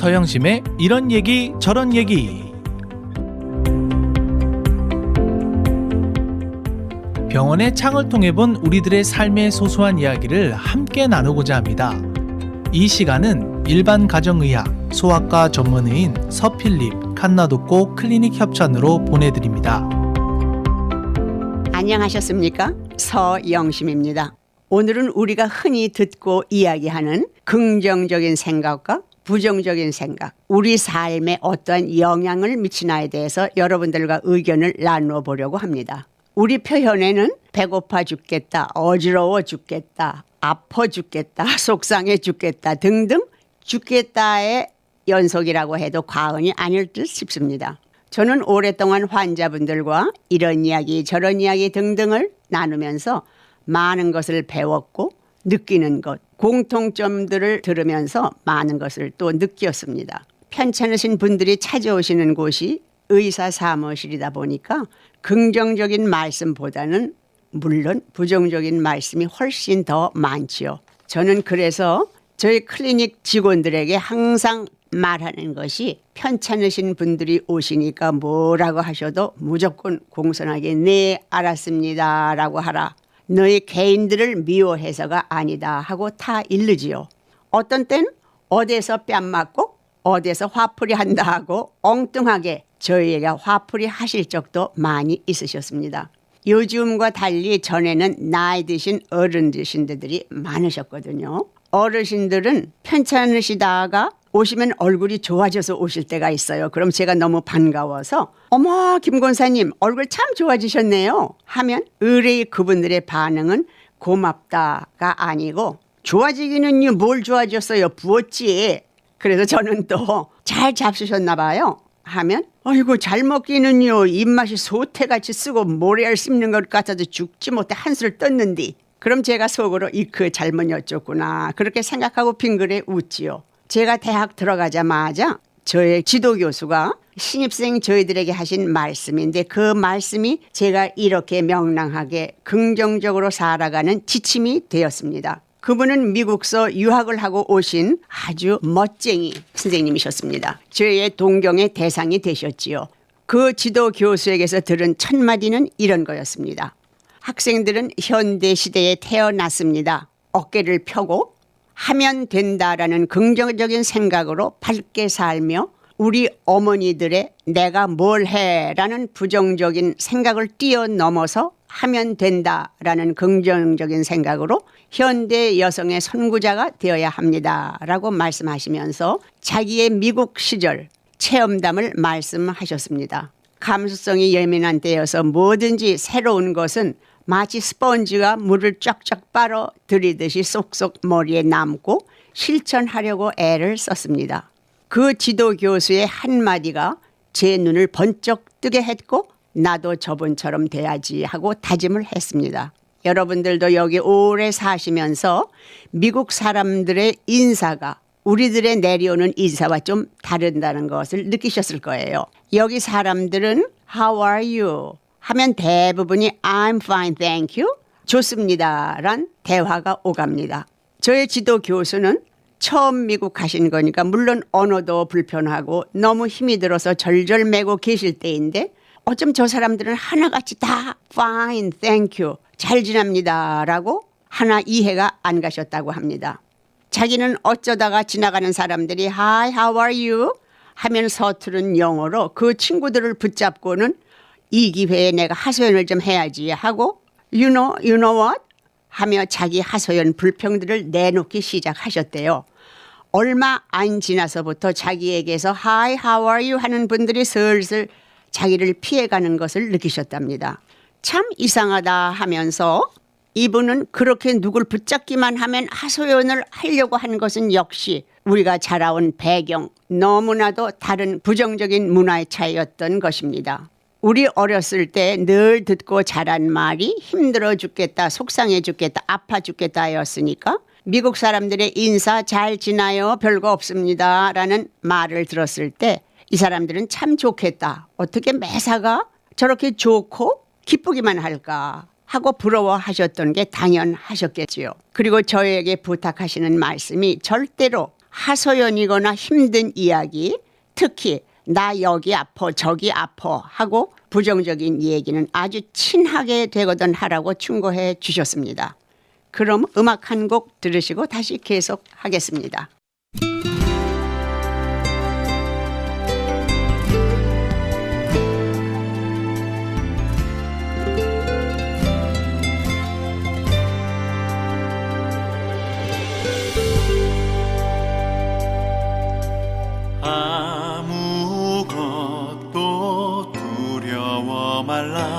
서영심의 이런 얘기 저런 얘기 병원의 창을 통해 본 우리들의 삶의 소소한 이야기를 함께 나누고자 합니다. 이 시간은 일반 가정의학 소아과 전문의인 서필립 칸나도코 클리닉 협찬으로 보내드립니다. 안녕하셨습니까? 서영심입니다. 오늘은 우리가 흔히 듣고 이야기하는 긍정적인 생각과 부정적인 생각, 우리 삶에 어떠한 영향을 미치나에 대해서 여러분들과 의견을 나누어 보려고 합니다. 우리 표현에는 배고파 죽겠다, 어지러워 죽겠다, 아파 죽겠다, 속상해 죽겠다 등등 죽겠다의 연속이라고 해도 과언이 아닐 듯 싶습니다. 저는 오랫동안 환자분들과 이런 이야기 저런 이야기 등등을 나누면서 많은 것을 배웠고 느끼는 것, 공통점들을 들으면서 많은 것을 또 느꼈습니다. 편찮으신 분들이 찾아오시는 곳이 의사 사무실이다 보니까 긍정적인 말씀보다는 물론 부정적인 말씀이 훨씬 더 많지요. 저는 그래서 저희 클리닉 직원들에게 항상 말하는 것이 편찮으신 분들이 오시니까 뭐라고 하셔도 무조건 공손하게 네 알았습니다라고 하라. 너희 개인들을 미워해서가 아니다 하고 다 일르지요. 어떤 땐 어디에서 뺨 맞고 어디에서 화풀이 한다 하고 엉뚱하게 저희에게 화풀이 하실 적도 많이 있으셨습니다. 요즘과 달리 전에는 나이 드신 어른들신들이 많으셨거든요. 어르신들은 편찮으시다가 오시면 얼굴이 좋아져서 오실 때가 있어요. 그럼 제가 너무 반가워서 어머 김 권사님 얼굴 참 좋아지셨네요 하면 의뢰의 그분들의 반응은 고맙다가 아니고 좋아지기는요 뭘 좋아졌어요 부었지. 그래서 저는 또 잘 잡수셨나 봐요. 하면 아이고 잘 먹기는요 입맛이 소태같이 쓰고 모래알 씹는 것 같아도 죽지 못해 한술 떴는디 그럼 제가 속으로 이 그 잘못 여쭙구나 그렇게 생각하고 빙그레 웃지요 제가 대학 들어가자마자 저의 지도 교수가 신입생 저희들에게 하신 말씀인데 그 말씀이 제가 이렇게 명랑하게 긍정적으로 살아가는 지침이 되었습니다. 그분은 미국서 유학을 하고 오신 아주 멋쟁이 선생님이셨습니다. 저의 동경의 대상이 되셨지요. 그 지도 교수에게서 들은 첫 마디는 이런 거였습니다. 학생들은 현대 시대에 태어났습니다. 어깨를 펴고 하면 된다라는 긍정적인 생각으로 밝게 살며 우리 어머니들의 내가 뭘 해라는 부정적인 생각을 뛰어넘어서 하면 된다라는 긍정적인 생각으로 현대 여성의 선구자가 되어야 합니다라고 말씀하시면서 자기의 미국 시절 체험담을 말씀하셨습니다. 감수성이 예민한 때여서 뭐든지 새로운 것은 마치 스펀지가 물을 쫙쫙 빨아 들이듯이 쏙쏙 머리에 남고 실천하려고 애를 썼습니다. 그 지도 교수의 한마디가 제 눈을 번쩍 뜨게 했고 나도 저분처럼 돼야지 하고 다짐을 했습니다. 여러분들도 여기 오래 사시면서 미국 사람들의 인사가 우리들의 내려오는 인사와 좀 다른다는 것을 느끼셨을 거예요. 여기 사람들은 How are you? 하면 대부분이 I'm fine, thank you. 좋습니다. 란 대화가 오갑니다. 저의 지도 교수는 처음 미국 가신 거니까 물론 언어도 불편하고 너무 힘이 들어서 절절매고 계실 때인데 어쩜 저 사람들은 하나같이 다 fine, thank you. 잘 지납니다. 라고 하나 이해가 안 가셨다고 합니다. 자기는 어쩌다가 지나가는 사람들이 Hi, how are you? 하면 서투른 영어로 그 친구들을 붙잡고는 이 기회에 내가 하소연을 좀 해야지 하고 You know, you know what? 하며 자기 하소연 불평들을 내놓기 시작하셨대요. 얼마 안 지나서부터 자기에게서 Hi, how are you? 하는 분들이 슬슬 자기를 피해가는 것을 느끼셨답니다. 참 이상하다 하면서 이분은 그렇게 누굴 붙잡기만 하면 하소연을 하려고 한 것은 역시 우리가 자라온 배경 너무나도 다른 부정적인 문화의 차이였던 것입니다. 우리 어렸을 때 늘 듣고 자란 말이 힘들어 죽겠다, 속상해 죽겠다, 아파 죽겠다였으니까 미국 사람들의 인사 잘 지나요, 별거 없습니다. 라는 말을 들었을 때 이 사람들은 참 좋겠다. 어떻게 매사가 저렇게 좋고 기쁘기만 할까 하고 부러워하셨던 게 당연하셨겠지요. 그리고 저에게 부탁하시는 말씀이 절대로 하소연이거나 힘든 이야기, 특히 나 여기 아파 저기 아파 하고 부정적인 얘기는 아주 친하게 되거든 하라고 충고해 주셨습니다. 그럼 음악 한 곡 들으시고 다시 계속 하겠습니다.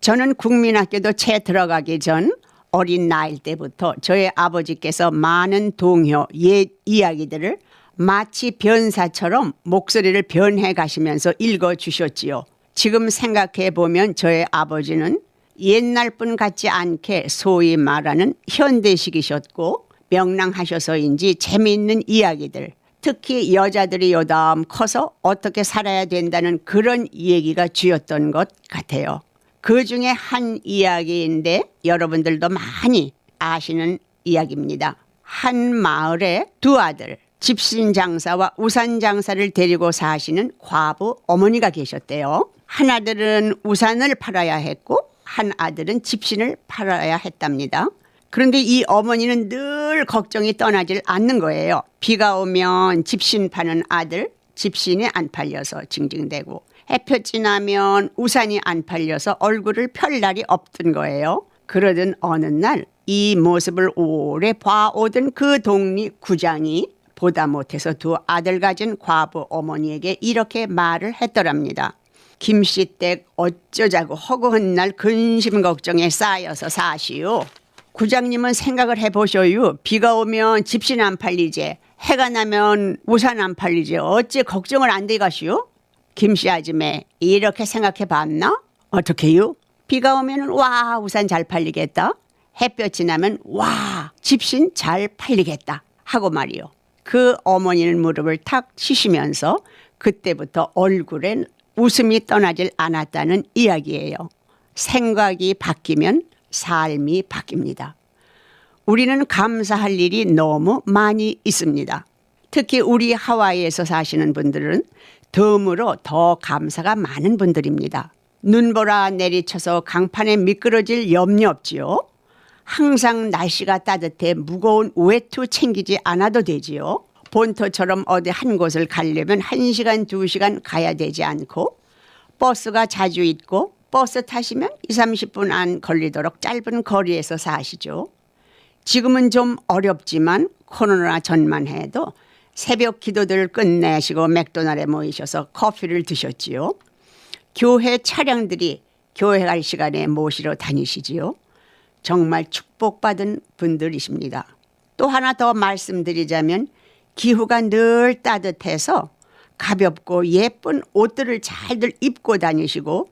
저는 국민학교도 채 들어가기 전 어린 나이 때부터 저의 아버지께서 많은 동요, 옛 이야기들을 마치 변사처럼 목소리를 변해 가시면서 읽어 주셨지요. 지금 생각해 보면 저의 아버지는 옛날 분 같지 않게 소위 말하는 현대식이셨고 명랑하셔서인지 재미있는 이야기들 특히 여자들이 요담 커서 어떻게 살아야 된다는 그런 얘기가 주였던 것 같아요. 그 중에 한 이야기인데 여러분들도 많이 아시는 이야기입니다. 한 마을에 두 아들, 집신 장사와 우산 장사를 데리고 사시는 과부 어머니가 계셨대요. 한 아들은 우산을 팔아야 했고 한 아들은 집신을 팔아야 했답니다. 그런데 이 어머니는 늘 걱정이 떠나질 않는 거예요. 비가 오면 집신 파는 아들, 집신이 안 팔려서 징징대고 햇볕 지나면 우산이 안 팔려서 얼굴을 펼 날이 없던 거예요. 그러던 어느 날 이 모습을 오래 봐오던 그 동리 구장이 보다 못해서 두 아들 가진 과부 어머니에게 이렇게 말을 했더랍니다. 김씨 댁 어쩌자고 허구한 날 근심 걱정에 쌓여서 사시오. 구장님은 생각을 해보셔요. 비가 오면 집신 안 팔리지. 해가 나면 우산 안 팔리지. 어찌 걱정을 안 되가시오? 김씨 아줌매 이렇게 생각해 봤나? 어떻게요? 비가 오면 와 우산 잘 팔리겠다. 햇볕이 나면 와 집신 잘 팔리겠다 하고 말이요. 그 어머니는 무릎을 탁 치시면서 그때부터 얼굴엔 웃음이 떠나질 않았다는 이야기예요. 생각이 바뀌면 삶이 바뀝니다. 우리는 감사할 일이 너무 많이 있습니다. 특히 우리 하와이에서 사시는 분들은 덤으로 더 감사가 많은 분들입니다. 눈보라 내리쳐서 강판에 미끄러질 염려 없지요. 항상 날씨가 따뜻해 무거운 외투 챙기지 않아도 되지요. 본토처럼 어디 한 곳을 가려면 한시간두시간 가야 되지 않고 버스가 자주 있고 버스 타시면 2, 30분 안 걸리도록 짧은 거리에서 사시죠. 지금은 좀 어렵지만 코로나 전만 해도 새벽 기도들 끝내시고 맥도날에 모이셔서 커피를 드셨지요. 교회 차량들이 교회 갈 시간에 모시러 다니시지요. 정말 축복받은 분들이십니다. 또 하나 더 말씀드리자면 기후가 늘 따뜻해서 가볍고 예쁜 옷들을 잘들 입고 다니시고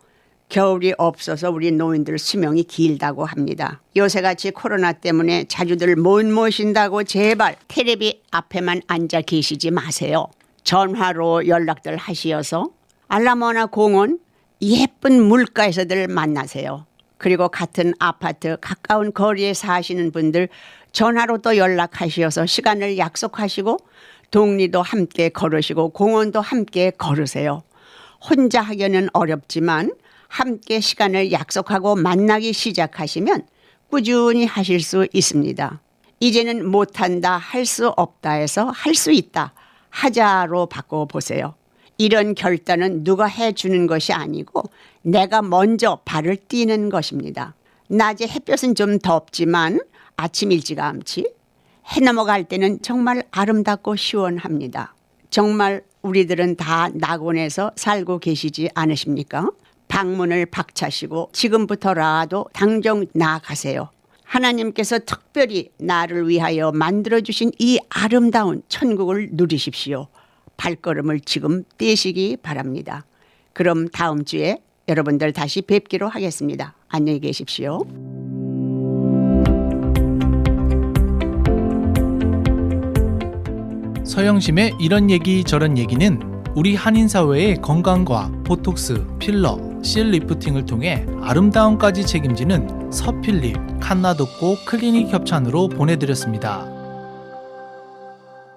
겨울이 없어서 우리 노인들 수명이 길다고 합니다. 요새같이 코로나 때문에 자주들 못 모신다고 제발 테레비 앞에만 앉아 계시지 마세요. 전화로 연락들 하시어서 알라모나 공원 예쁜 물가에서들 만나세요. 그리고 같은 아파트 가까운 거리에 사시는 분들 전화로 또 연락하시어서 시간을 약속하시고 동리도 함께 걸으시고 공원도 함께 걸으세요. 혼자 하기는 어렵지만 함께 시간을 약속하고 만나기 시작하시면 꾸준히 하실 수 있습니다. 이제는 못한다, 할 수 없다 해서 할 수 있다, 하자로 바꿔보세요. 이런 결단은 누가 해주는 것이 아니고 내가 먼저 발을 띄는 것입니다. 낮에 햇볕은 좀 덥지만 아침 일찌감치 해 넘어갈 때는 정말 아름답고 시원합니다. 정말 우리들은 다 낙원에서 살고 계시지 않으십니까? 방문을 박차시고 지금부터라도 당장 나아가세요. 하나님께서 특별히 나를 위하여 만들어 주신 이 아름다운 천국을 누리십시오. 발걸음을 지금 떼시기 바랍니다. 그럼 다음 주에 여러분들 다시 뵙기로 하겠습니다. 안녕히 계십시오. 서영심의 이런 얘기 저런 얘기는 우리 한인 사회의 건강과 보톡스, 필러, 실 리프팅을 통해 아름다움까지 책임지는 서필립 칸나독고 클리닉 협찬으로 보내드렸습니다.